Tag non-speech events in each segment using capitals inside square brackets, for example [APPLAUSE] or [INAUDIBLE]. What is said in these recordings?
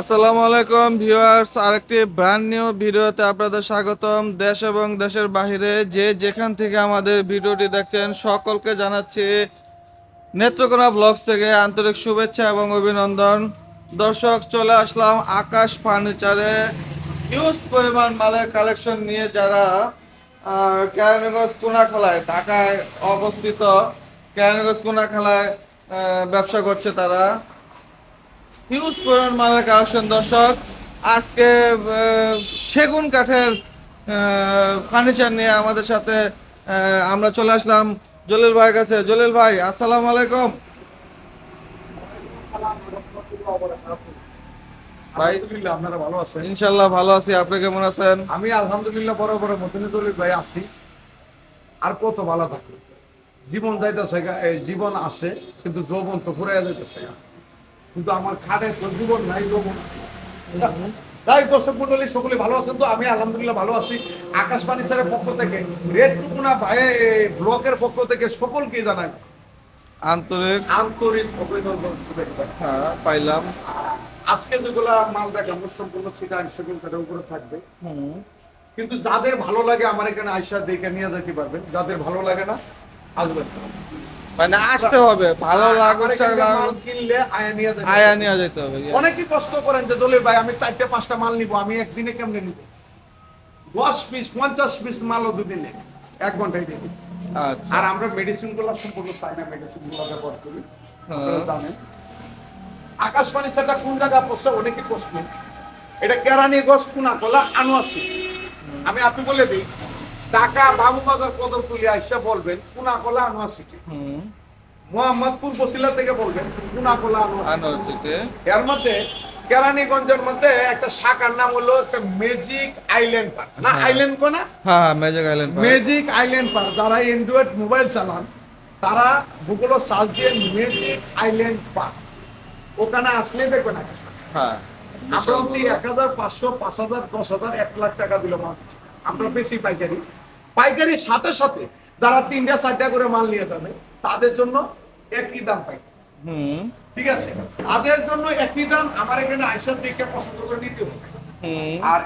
আসসালামু আলাইকুম ভিউয়ার্স, আরেকটি ব্র্যান্ড নিউ ভিডিওতে আপনাদের স্বাগতম। দেশ এবং দেশের বাইরে যে যেখান থেকে আমাদের ভিডিওটি দেখছেন, সকলকে জানাচ্ছি নেত্রকোনা ব্লগস থেকে আন্তরিক শুভেচ্ছা এবং অভিনন্দন। দর্শক, চলে আসলাম আকাশ ফার্নিচারে হিউজ পরিমাণ মালের কালেকশন নিয়ে যারা কেরানীগঞ্জ কোনাখলায়, ঢাকায় অবস্থিত, কেরানীগঞ্জ কোনাখলায় ব্যবসা করছে তারা। হিউজ পরিমাণ মালের কালেকশন দর্শক। আজকে সেগুন কাঠের ফার্নিচার নিয়ে আমাদের সাথে আমরা চলে আসলাম জলিল ভাইয়ের কাছে। জলিল ভাই আসসালামু আলাইকুম। ভাই আপনারা ভালো আছেন? ইনশাল্লাহ ভালো আছি। আপনি কেমন আছেন? আমি আলহামদুলিল্লাহ বড় বড় ভাই আছি। আর কত ভালো জীবন যাইতেছে জীবন আছে কিন্তু যৌবন তো ঘুরে যাইতেছে। কিন্তু আমার খাটে জীবন নাই আছে তাই দর্শক মন্ডলী সকলে ভালো আছেন তো? আমি আলহামদুলিল্লাহ ভালো আছি। আকাশ ফার্নিচারের পক্ষ থেকে রেড টুকুনা ভাই ব্লকের পক্ষ থেকে সকলকে জানাই আন্তরিক আন্তরিক অভিনন্দন শুভেচ্ছা। হ্যাঁ পাইলাম। আজকে যেগুলা মাল দেখাবো সম্পূর্ণ চিটাং সেগুন কাঠের উপরে থাকবে। কিন্তু যাদের ভালো লাগে আমার এখানে আইসা দেখে নিয়ে যেতে পারবেন। যাদের ভালো লাগে না আসবেন। মানে আসতে হবে ভালো লাগুক মাল কিনলে আয়া নিয়ে যেতে হবে অনেকেই প্রশ্ন করেন যে জলির ভাই আমি চারটে পাঁচটা মাল নিব আমি একদিনে কেমনে নিব? দশ পিস পঞ্চাশ পিস মালও দুদিন এক ঘন্টায় দিয়ে দিই আচ্ছা। আর আমরা মেডিসিনগুলো সম্পূর্ণ চাইনা মেডিসিনগুলো ব্যবহার করি হ্যাঁ। জানেন। আকাশবাণী সেটা কোন জায়গা পড়ছে অনেকে প্রশ্ন। এটা কেরানীগঞ্জ কুনাকলা আনোয়াসি আমি আপনি বলে দিই ঢাকা বাবুবাজার কদরকুলি আইসা বলবেন কুনাকলা হুম। মোহাম্মদপুর বসিলা থেকে বলবেন কুনাকলা ইউনিভার্সিটি এর মধ্যে কেরানীগঞ্জের মধ্যে একটা শাখার নাম হলো একটা ম্যাজিক আইল্যান্ড পার্ক না। আইল্যান্ড কোনা হ্যাঁ হ্যাঁ magic island magic island park যারা অ্যান্ড্রয়েড মোবাইল চালান তারা গুগলে সার্চ দিয়ে ম্যাজিক আইল্যান্ড পার্ক ওখানে আসলে দেখবেন আকাশ হ্যাঁ। অব্দি এক হাজার পাঁচশো পাঁচ হাজার দশ হাজার এক লাখ টাকা দিলে দিচ্ছি আমরা বেশি পাইকারি। পাইকারির সাথে সাথে যারা তিনটা চারটা করে মাল নিয়ে যাবে তাদের জন্য একই দাম পাইকারি। হুম। ঠিক আছে? তাদের জন্য একই দাম আমার এখানে আইসার দেখে পছন্দ করে নিতে হবে। আর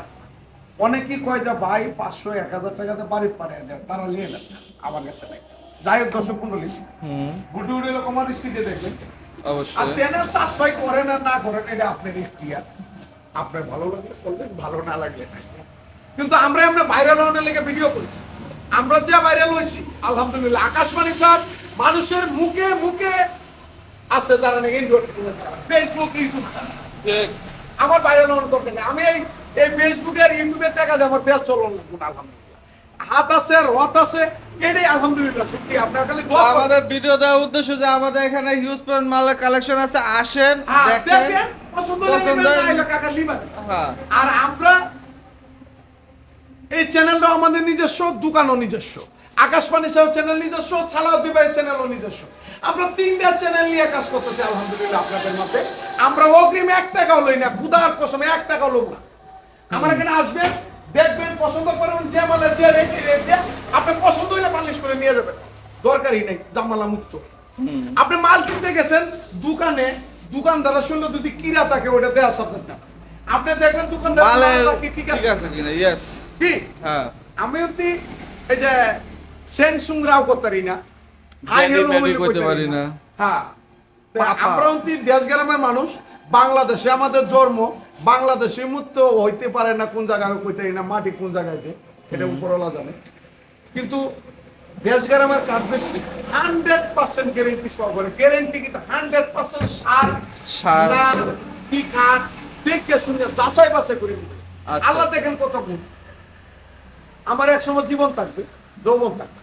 অনেকেই কয় যে ভাই পাঁচশো এক হাজার টাকাতে পাঠিয়ে দেন। তারা নিয়ে নেন। আমার কাছে নাই। যাই হোক দর্শক মন্ডলী গুটি লোক আমার দৃষ্টিতে দেখবেন। আর চ্যানেল সাবস্ক্রাইব করেন আর না করেন এটা আপনার ইখতিয়ার। আপনার ভালো লাগলে করবেন ভালো না লাগলে কিন্তু আমরা আমরা ভাইরাল হওয়ার লেগে ভিডিও করি। আমরা যে ভাইরাল হয়েছি আলহামদুলিল্লাহ। আকাশবাণী স্যার মানুষের মুখে মুখে আছে যারা নাকি ফেসবুক ইউটিউব আমার বাইরে লোন দরকার নেই আমি এই এই ফেসবুকে আর ইউটিউবের টাকা দিয়ে আমার পেঁয়াজ চলন আলহামদুলিল্লাহ। হাত আছে রথ আছে এটাই আলহামদুলিল্লাহ সত্যি আপনার খালি আমাদের ভিডিও দেওয়ার উদ্দেশ্য যে আমাদের এখানে হিউজ পরিমাণ মালের কালেকশন আছে। আসেন হ্যাঁ, দেখেন। দেখেন, পছন্দ পছন্দ পছন্দ হলে- কাকা লিবেন। হ্যাঁ। আর আমরা এই চ্যানেলটা আমাদের নিজস্ব দোকানও নিজস্ব। আকাশবাণী সাহ চ্যানেল নিজস্ব সালাউদ্দি ভাই চ্যানেলও নিজস্ব। আমরা তিনটা চ্যানেল নিয়ে কাজ করতেছি আলহামদুলিল্লাহ আপনাদের মধ্যে। আমরা অগ্রিম এক টাকাও লই না খুদার কসম এক টাকাও লোক না। আমার এখানে আসবেন দেখবেন পছন্দ করবেন যে মালে যে রেটে রেটে আপনি পছন্দ হইলে পালিশ করে নিয়ে যাবেন। দরকারই নেই জামালা মুক্ত। আপনি মাল কিনতে গেছেন দোকানে দোকানদারের সঙ্গে যদি কিরা থাকে ওটা দেওয়া সাবজেক্ট না। আপনি দেখবেন দোকানদার কি ঠিক আছে? কিনা ইয়েস কি? হ্যাঁ। আমি অতি এই যে না। করতে পারি না। হ্যাঁ। আমরা অতি দেশ গ্রামের মানুষ। বাংলাদেশে আমাদের জন্ম। বাংলাদেশে মুক্ত হইতে পারে না কোন জায়গায় কইতে না মাটি কোন জায়গাতে। এটা উপরওয়ালা জানে। কিন্তু দেশ গ্রামের কাঠ বেশি। হান্ড্রেড পার্সেন্ট গ্যারেন্টি সহ করে গ্যারেন্টি কিন্তু হান্ড্রেড পার্সেন্ট সার সার। কি কাঠ দেখে শুনে যাচাই বাছাই করে আচ্ছা। আল্লাহ দেখেন কত গুণ। আমার এক সময় জীবন থাকবে যৌবন থাকবে।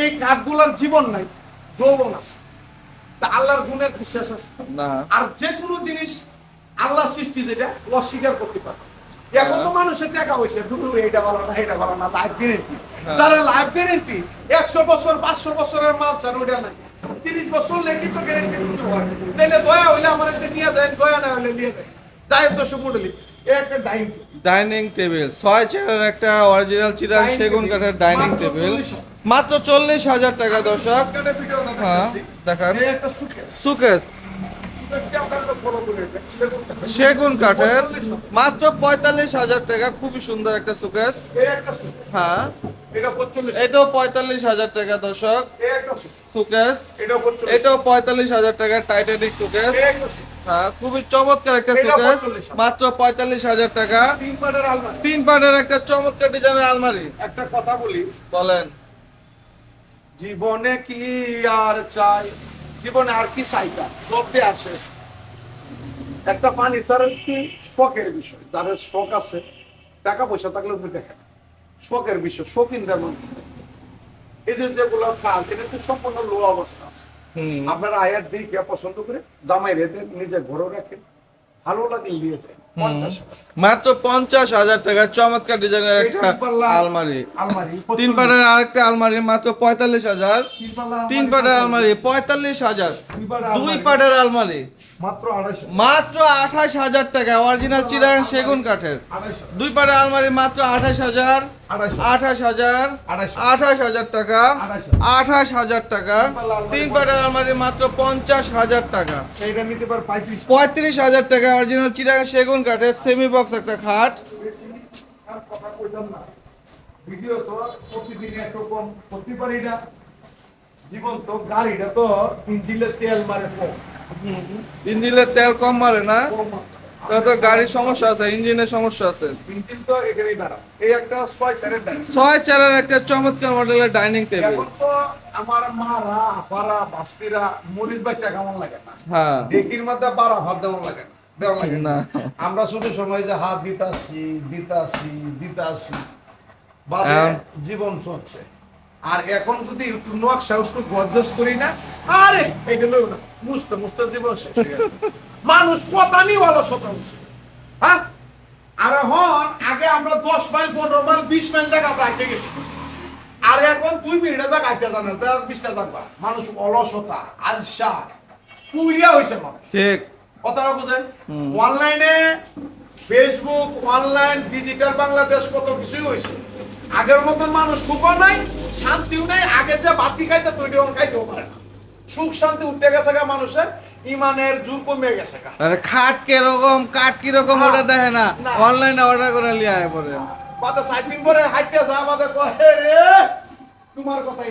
এই কাঠগুলার জীবন নাই যৌবন আছে। তা আল্লাহর গুণের বিশ্বাস আছে। আর যে কোনো জিনিস আল্লাহ সৃষ্টি যেটা অস্বীকার করতে পারে। এখন তো মানুষের টাকা হয়েছে দুটো এটা ভালো না এটা ভালো না লাইফ গ্যারেন্টি হ্যাঁ। তারা লাইফ গ্যারেন্টি একশো বছর পাঁচশো বছরের মাল চান ওইটা নাই। তিরিশ বছর লেগে তো গ্যারেন্টি দিতে হয় তাহলে দয়া হইলে আমার নিয়ে দেন দয়া না হলে নিয়ে দেন দায় দর্শক মন্ডলী ডাইন টেবিল ছয় চেয়ারের একটা অরিজিনাল চিরাং সেগুন কাঠের ডাইনিং টেবিল মাত্র চল্লিশ হাজার টাকা দর্শক। হ্যাঁ, দেখান। সুকেস সেগুন কাঠের। মাত্র পঁয়তাল্লিশ হাজার টাকা। খুবই সুন্দর একটা সুকেস হ্যাঁ। এটাও পঁয়তাল্লিশ হাজার টাকা দর্শক। সুকেস এটাও পঁয়তাল্লিশ। হাজার টাকা। টাইটানিক সুকেস হ্যাঁ খুবই চমৎকার একটা 45,000 মাত্র পঁয়তাল্লিশ হাজার টাকা। তিন পাটের আলমারি। তিন পাটের একটা চমৎকার ডিজাইনের আলমারি। একটা কথা বলি। বলেন। জীবনে কি আর চাই? জীবনে আর কি চাইতা সব আসে একটা ফার্নিচারের কি শখের বিষয়? যাদের শখ আছে টাকা পয়সা থাকলেও তো দেখে না। শখের বিষয় শৌখিনদের মানুষ। এই যে যেগুলো কাজ এটা তো সম্পূর্ণ লো অবস্থা আছে। আপনারা আয়াত দিকে পছন্দ করে জামাই রেখে নিজে ঘরও রাখেন ভালো লাগে নিয়ে যায়। মাত্র পঞ্চাশ হাজার টাকা। চমৎকার ডিজাইনের একটা আলমারি। তিন পাটের আরেকটা আলমারি মাত্র পঁয়তাল্লিশ হাজার। তিন পাটের আলমারি পঁয়তাল্লিশ হাজার। দুই পাটের আলমারি। মাত্র আঠাশ হাজার টাকা। অরিজিনাল চিরাং সেগুন কাঠের। দুই পাটের আলমারি মাত্র আঠাশ হাজার। আঠাশ হাজার। আঠাশ হাজার টাকা। আঠাশ হাজার টাকা। তিন পাটের আলমারি। মাত্র পঞ্চাশ হাজার টাকা। পঁয়ত্রিশ। হাজার টাকা। অরিজিনাল চিরাং সেগুন কাঠের সেমি বক্স একটা খাট। আর কথা কইতাম না ভিডিও তো প্রতিদিন একরকম করতে পারি না। জীবন তো গাড়িটা তো ইঞ্জিনের তেল মারে কম। ইঞ্জিনের তেল কম মারে না? তো গাড়ির সমস্যা আছে ইঞ্জিনের সমস্যা আছে। ইঞ্জিন তো এখানেই দাঁড়া এই একটা ছয় ডাইন। ছয় চারের একটা চমৎকার মডেলের ডাইনিং টেবিল। তো আমার মারা আপারা বাস্তিরা মরিচ বাচ্চা কেমন লাগে না? হ্যাঁ। ডেকির মধ্যে বারা ভাত দেওয়া লাগে না। দেওয়া লাগে না। না। আমরা শুধু সময় যে হাত দিতাছি দিতাছি দিতাছি বাদে জীবন চলছে। আর এখন যদি একটু নকশা একটু গজেস করি না আরে না মুছতে মুছতে জীবন শেষ মানুষ কথা নিয়ে অলসতা হচ্ছে। হ্যাঁ? আর এখন আগে আমরা দশ মাইল পনেরো মাইল বিশ মাইল থেকে আমরা আটকে গেছি। আর এখন দুই মিনিটে যাক আটটা জানে তার বিশটা থাকবা মানুষ অলসতা আলসা পুরিয়া হয়েছে মানুষ। ঠিক। কথাটা বুঝেন? অনলাইনে ফেসবুক অনলাইন ডিজিটাল বাংলাদেশ কত কিছুই হয়েছে। আগের মতন মানুষ সুখও নাই শান্তিও নাই আগে যে বাতি খাইতে তৈরি খাইতেও পারে না। সুখ শান্তি উঠে গেছে গা মানুষের ইমানের জোর কমে গেছে গা। আরে খাট কীরকম কাঠ কীরকম। ওটা দেখে না। অনলাইনে অর্ডার করে লিয়ে আয় পরে। বাদে সাত দিন পরে হাইটে যা আমাদের কহে রে তোমার কথাই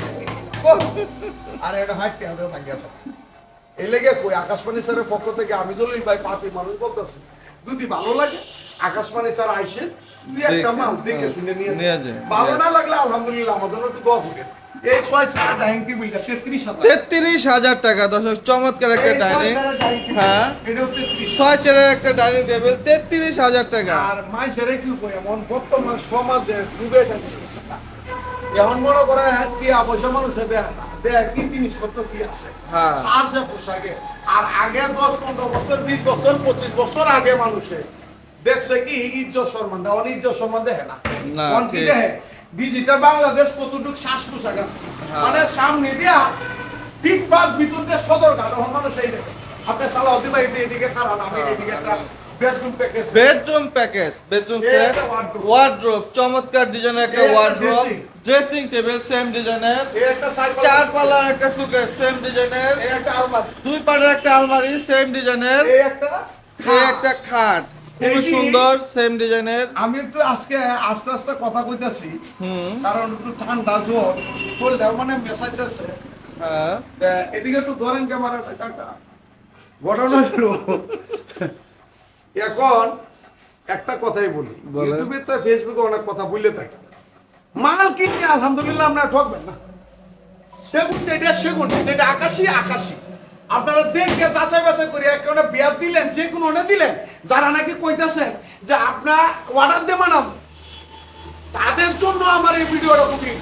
আরে এটা হাইটে আমাদের ভাঙ্গি আছে। এই লেগে কই আকাশবাণী স্যারের পক্ষ থেকে আমি জলিল ভাই পাপি মানুষ বলতেছি যদি ভালো লাগে আকাশবাণী স্যার আইসে দুই একটা মাল দেখে হ্যাঁ, শুনে নিয়ে ভালো না লাগলে আলহামদুলিল্লাহ আমাদের একটু দোয়া এই ছয় স্যারের ডাইনিং টেবিলটা তেত্রিশ হাজার। তেত্রিশ হাজার টাকা দর্শক চমৎকার একটা ডাইনিং। হ্যাঁ। ছয় চেয়ারের একটা ডাইনিং টেবিল তেত্রিশ হাজার টাকা। আর মাইসের কি কই এমন বর্তমান সমাজে যুগে এটা এমন মনে করে কি অবশ্য মানুষে দেয় না। দেয় কি জিনিসপত্র কি আছে? হ্যাঁ। সাজে পোশাকে। আর আগে দশ পনেরো বছর বিশ বছর পঁচিশ বছর আগে মানুষে দেখছে কি ইজ্জত সম্মান দেয় অনিজ্জত সম্মান দেয় না। না, কি ঠিক। ডিজিটাল বাংলাদেশ কতটুক শ্বাস পোশাক আছে? হ্যাঁ। মানে সামনে দিয়া পিঠ পাক ভিতর দিয়ে সদর ঘাট তখন মানুষ এই দেখে। আপনি ভাই এদিকে খারাপ আমি এদিকে একটা bedroom package bedroom package bedroom set চমৎকার ডিজাইনের একটা dressing। ড্রেসিং টেবিল সেম ডিজাইনের এই একটা সাইড চার পাল্লার একটা সুকেস সেম ডিজাইনের এই একটা আলমারি। দুই পাটের একটা আলমারি সেম ডিজাইনের এই একটা এই একটা খাট। খুবই সুন্দর সেম ডিজাইনের আমি একটু আজকে আস্তে আস্তে কথা কইতাছি। হুম। কারণ একটু ঠান্ডা জ্বর শরীরটা মানে মেসাইতেছে হ্যাঁ। এদিকে একটু ধরেন ক্যামেরাটা কাকা ঘটনা হলো এখন একটা কথাই বলি। ইউটিউবে তো ফেসবুকে অনেক কথা বললে থাকি। মাল কিনতে আলহামদুলিল্লাহ আপনারা ঠকবেন না। সেগুন এটা সেগুন এটা আকাশি আকাশি। আপনারা দেখে যাচাই বাছাই করে একটা বিয়ার দিলেন, যে কোনো অনে দিলেন, যারা নাকি কইতাছেন যে আপনার অর্ডার দিয়ে মানাম তাদের জন্য আমার এই খুবই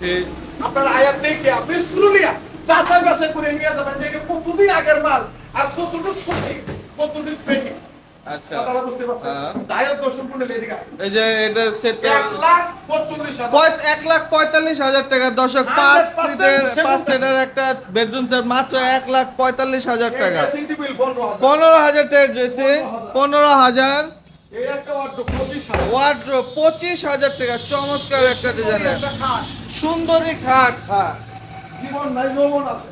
ঠিক আপনার আয়াত দেখে, আপনি স্কুলিয়া যাচাই বাছাই করে নিয়ে যাবেন যে কতদিন আগের মাল আর কতটুক সঠিক, কতটুক পেটি আচ্ছা। হ্যাঁ। দর্শক পাঁচ 100% সিটের একটা বেডরুম সেট মাত্র এক লাখ পঁয়তাল্লিশ হাজার টাকা। পনেরো হাজার। পনেরো টাকার ড্রেসিং পনেরো হাজার। পঁচিশ হাজার। টাকা। চমৎকার একটা ডিজাইনের একটা খাট। সুন্দরী খাট। হ্যাঁ।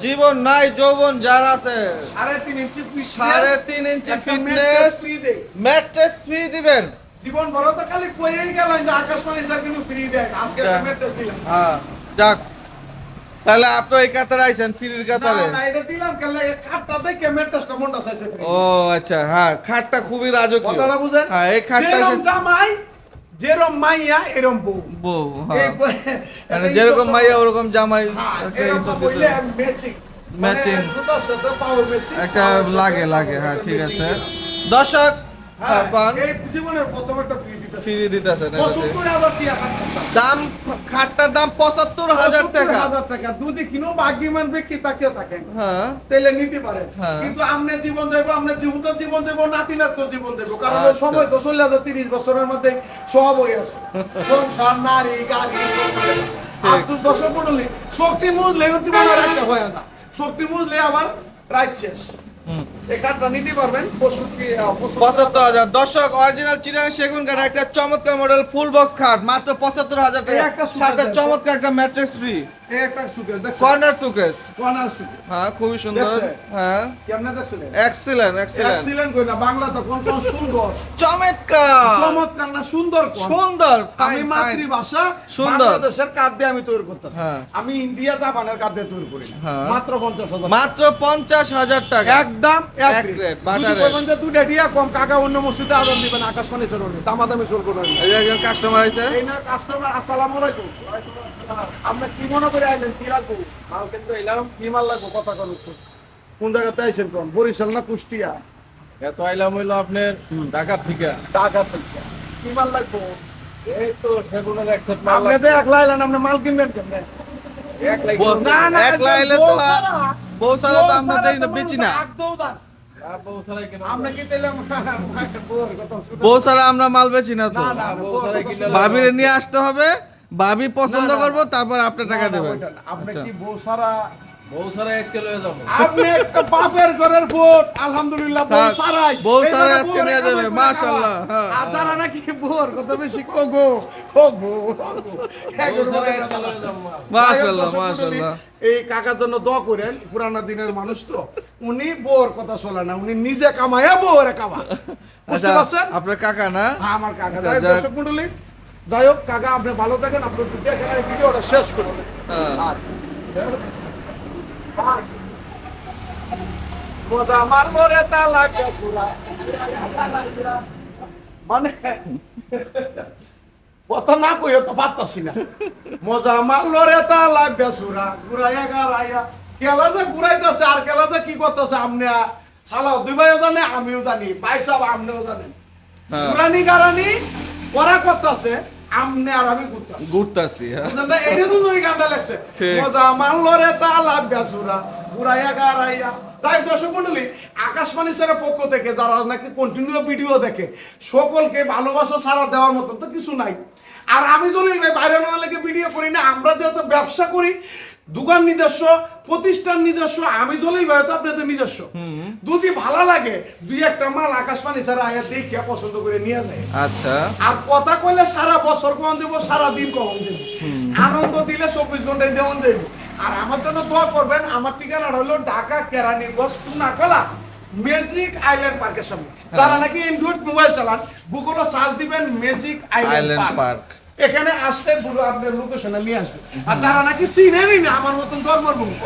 জীবন নাই যৌবন যার আছে। সাড়ে তিন ইঞ্চি দেয়। ম্যাট্রেস ফ্রি দিবেন। জীবন বড় তো খালি গেলেন যে আকাশবাণী স্যার কিন্তু ফ্রি দেন আজকে। দিলাম। হ্যাঁ যাক। তাহলে আপনি ওই কাতারে আইছেন ফ্রির কাতারে। না এটা দিলাম খাটটা দেখে ম্যাট্রেসটা মনটা চাইছে ও আচ্ছা হ্যাঁ খাটটা খুবই রাজকীয়। কথাটা বুঝেন? হ্যাঁ এই খাটটা জামাই যেরম মাইয়া এরকম বউ। বউ হ্যাঁ। মানে যেরকম মাইয়া ওরকম জামাই ম্যাচিং একটা। মানে লাগে লাগে হ্যাঁ ঠিক আছে। দর্শক হ্যাঁ হ্যাঁ, জীবনের প্রথম একটা free দিতেছে। ফ্রি দিতেছেন দাম খাটটার দাম পঁচাত্তর হাজার টাকা। হাজার টাকা। দুধি কিনো ভাগ্যমান ব্যক্তি তাকিয়ে থাকেন। হ্যাঁ। তাইলে নিতে পারেন। হ্যাঁ। কিন্তু আমনে জীবন যাইবো আমনে জীবিত জীবন যাইবো নাতি নাত জীবন যাইবো। কারণ আচ্ছা। সময় তো চলে যাচ্ছে তিরিশ বছরের মধ্যে সব হয়ে আছে [LAUGHS] সংসার নারী গাড়ি আর তুই বছর পড়লি শক্তি অতি মনে রাখতে হয় না। শক্তি মুজলে আবার রাইট শেষ। পঁচাত্তর। হাজার। দর্শক অরিজিনাল চিরাং সেগুন একটা চমৎকার মডেল ফুল বক্স খাট মাত্র পঁচাত্তর হাজার টাকা। সাথে চমৎকার একটা mattress free corner showcase corner showcase হ্যাঁ খুবই সুন্দর। হ্যাঁ। কেমনে দেখছিলেন? এক্সিলেন্ট এক্সিলেন্ট এক্সিলেন্ট কই না বাংলা তো কোন কোন সুন্দর। চমৎকার। চমৎকার না সুন্দর সুন্দর আমি। মাতৃভাষা সুন্দর। বাংলাদেশের কার্ড দিয়ে আমি তৈরি করতেছি? হ্যাঁ। আমি ইন্ডিয়া জাপানের কার্ড দিয়ে তৈরি করি? হ্যাঁ। মাত্র পঞ্চাশ হাজার মাত্র টাকা। একদম এক রেট বাটার রেট দুইটা দিয়া কম কাকা অন্য মসজিদে আদর দিবেন আকাশবাণী চলবে দামাদামি চলবে না। এই একজন কাস্টমার আছে এই না কাস্টমার আসসালামু আলাইকুম। আপনি কি মনে করে আইলেন? কি লাগবো? মাল কিন্তু এলাম কি মাল লাগবো? কথা কোন কোন জায়গাতে আইছেন কোন? বরিশাল না কুষ্টিয়া? এত আইলাম হইল আপনার ঢাকার থেকে। ঢাকা থেকে। কি মাল লাগবো? এই তো সেগুনের একসেট মাল আপনি একলা আইলেন আপনি মাল কিনবেন কেমনে? এক লাখ বল- না না একলা এলে তো বউ ছাড়া। তো আমরা দেই না, বেচি না। বউ আমরা আমরা মাল বেচি তো। ভাবিরে নিয়ে আসতে হবে ভাবি পছন্দ না। তারপর আপনি টাকা দেবেন। আপনি আচ্ছা। কি বউ সারা বউ ছাড়া আজকে লয়ে যাব। আপনি একটা বাপের ঘরের ভোট আলহামদুলিল্লাহ বউ থাক, সারাই বউ এই আজকে নিয়ে যাবে, মাশাআল্লাহ, হ্যাঁ। আর যারা নাকি বউর কত বেশি। মাশাআল্লাহ মাশাআল্লাহ। এই কাকার জন্য দোয়া করেন পুরানা দিনের মানুষ তো। উনি বউর কথা চলে না উনি নিজে কামায় বউরে কামা বুঝতে আচ্ছা পারছেন? আপনার কাকা না? হ্যাঁ আমার কাকা। আচ্ছা। দর্শক মণ্ডলী যাই হোক কাকা আপনি ভালো থাকেন আপনার দেখেন এই ভিডিওটা শেষ করুন হ্যাঁ। মজা মারলো রে তালা কাছুরা। মানে কথা না কইও তো পারতাছি না। মজা মারলো রে তালা বেসুরা ঘুরাইয়া গারাইয়া কেলা যে ঘুরাইতেছে আর কেলা যে কি করতেছে আমনে? সালাও দুই ভাইও জানে আমিও জানি ভাই সাহেব আমনেও জানেন হ্যাঁ। ঘুরানি গারানি করা করতেছে আমনে আর আমি ঘুরতাছি ঘুরতাছি হ্যাঁ। না? এইটা তো নুরি গানটা লাগছে। মজা মারলো তালা বেসুরা, ঘুরাইয়া গারাইয়া। তাই দর্শক মণ্ডলী, আকাশবাণী স্যারের পক্ষ থেকে যারা নাকি কন্টিনিউ ভিডিও দেখে সকলকে ভালোবাসা ছাড়া দেওয়ার মতন তো কিছু নাই আর আমি জলিল ভাই বাইরে ভিডিও করি না আমরা যেহেতু ব্যবসা করি দোকান নিজস্ব প্রতিষ্ঠান নিজস্ব আমি চলেই ভাই তো আপনাদের নিজস্ব। যদি ভালো লাগে দুই একটা মাল আকাশবাণী ছাড়া আয়া দেখে পছন্দ করে নিয়ে যায়। আচ্ছা। আর কথা কইলে সারা বছর কম দেবো সারা দিন কম দেবো। আনন্দ দিলে চব্বিশ ঘন্টায় যেমন দেবো। আর আমার জন্য দোয়া করবেন আমার ঠিকানা হলো ঢাকা কেরানীগঞ্জ কুনাকলা ম্যাজিক আইল্যান্ড পার্কের সামনে। যারা নাকি অ্যান্ড্রয়েড মোবাইল চালান গুগলে সার্চ দিবেন ম্যাজিক আইল্যান্ড পার্ক। এখানে আসলে পুরো আপনার লোকেশনে নিয়ে আসবে। আর যারা নাকি চিনেনই না আমার মতন জন্মভূমি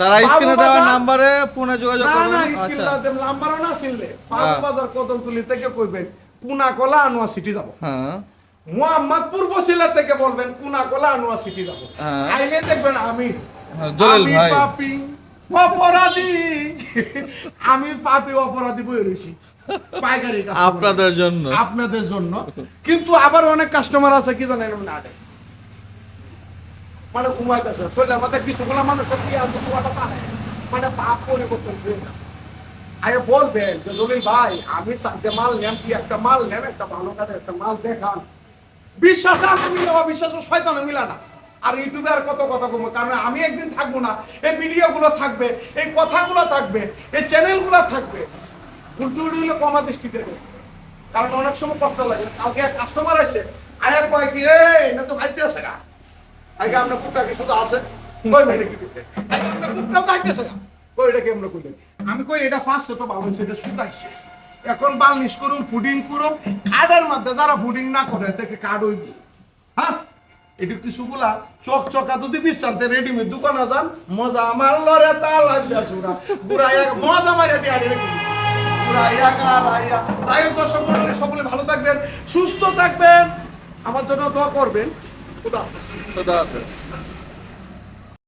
তারা স্ক্রিনে বাজার- নাম্বারে ফোনে যোগাযোগ না না করবেন স্কিল আচ্ছা নাম্বারও না চিনলে। হ্যাঁ। বাজার কদমতলি থেকে কইবেন পুনা কলা আনোয়া সিটি যাব। হ্যাঁ। মোহাম্মদপুর বসিলা থেকে বলবেন কুনা কলা আনোয়া সিটি যাব। হ্যাঁ। আইলে দেখবেন আমি হ্যাঁ, আমি। পাপি অপরাধী। আমি পাপি অপরাধী বই রয়েছি পাইকারি আপনাদের জন্য। আপনাদের জন্য। কিন্তু আবার অনেক কাস্টমার আছে কি জানেন? না মানে শরীরের কিছু গুলো মানুষ কি আর পারে? মানে পাপ পরিবর্তন না বলবেন যে জলিল ভাই আমি চারটে মাল নেম কি একটা মাল নেম একটা ভালো কাজের একটা মাল দেখান। বিশ্বাসে আমি মিলে অবিশ্বাস শয়তানে মিলা না। আর ইউটিউবে আর কত কথা কমবে কারণ আমি একদিন থাকব না। এই ভিডিওগুলো থাকবে এই কথাগুলো থাকবে এই চ্যানেলগুলো থাকবে। উল্টো কমা দেখবে কারণ অনেক সময় কষ্ট লাগে। কালকে এক কাস্টমার আছে কি না তো ভাইতে আছে গা। আগে কিছু তো আছে? কই ভাই কি না। কই এটা? আমি কই, এটা পাঁচশো তো হয়েছে এটা শুকাইছে। এখন বার্নিশ করুন, পুডিং করুন কার্ডের মধ্যে যারা পুডিং না করে থেকে কার্ড হইব হ্যাঁ? এটি কিছুগুলা চক চকা যদি বিশ্রান্তে রেডিমেড দোকানে যান মজা আমার লরে তা লাগবে সুরা। মজা মারিয়া দিয়ে তাই দর্শন মন্ডলী সকলে ভালো থাকবেন সুস্থ থাকবেন। আমার জন্য দোয়া করবেন। খুদা খুদা